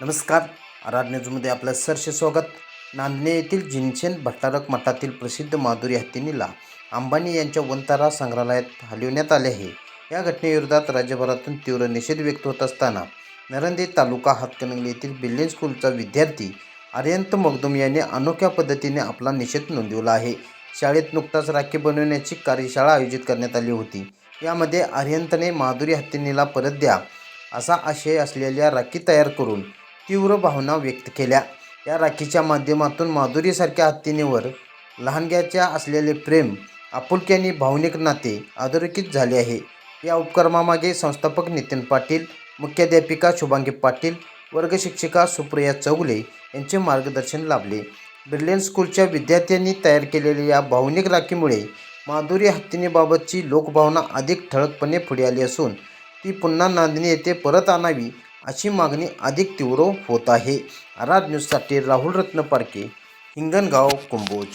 नमस्कार. आराध न्यूजमध्ये आपलं सरसे स्वागत. नांदणे येथील जिनसेन भट्टारक मठातील प्रसिद्ध माधुरी हत्तीनीला अंबानी यांच्या वंतारा संग्रहालयात हलविण्यात आले आहे. या घटनेविरोधात राज्यभरातून तीव्र निषेध व्यक्त होत असताना नरंदे तालुका हातकणंगले येथील बिल्डिंग स्कूलचा विद्यार्थी आर्यंत मगदुम यांनी अनोख्या पद्धतीने आपला निषेध नोंदवला आहे. शाळेत नुकताच राखी बनवण्याची कार्यशाळा आयोजित करण्यात आली होती. यामध्ये आर्यंतने माधुरी हत्तीनीला परत द्या असा आशय असलेल्या राखी तयार करून तीव्र भावना व्यक्त केल्या. या राखीच्या माध्यमातून माधुरीसारख्या हत्तीनेवर लहानग्याच्या असलेले प्रेम आपुलकी आणि भावनिक नाते अधोरेखित झाले आहे. या उपक्रमामागे संस्थापक नितीन पाटील मुख्याध्यापिका शुभांगी पाटील वर्गशिक्षिका सुप्रिया चौगले यांचे मार्गदर्शन लाभले. ब्रिलियन स्कूलच्या विद्यार्थ्यांनी तयार केलेल्या या भावनिक राखीमुळे माधुरी हत्तीनेबाबतची लोकभावना अधिक ठळकपणे पुढे आली असून ती पुन्हा नांदणी येथे परत आणावी अशी मागणी अधिक तीव्र होत आहे. आराध न्यूजसाठी राहुल रत्न पारखे हिंगणगाव कुंभोज.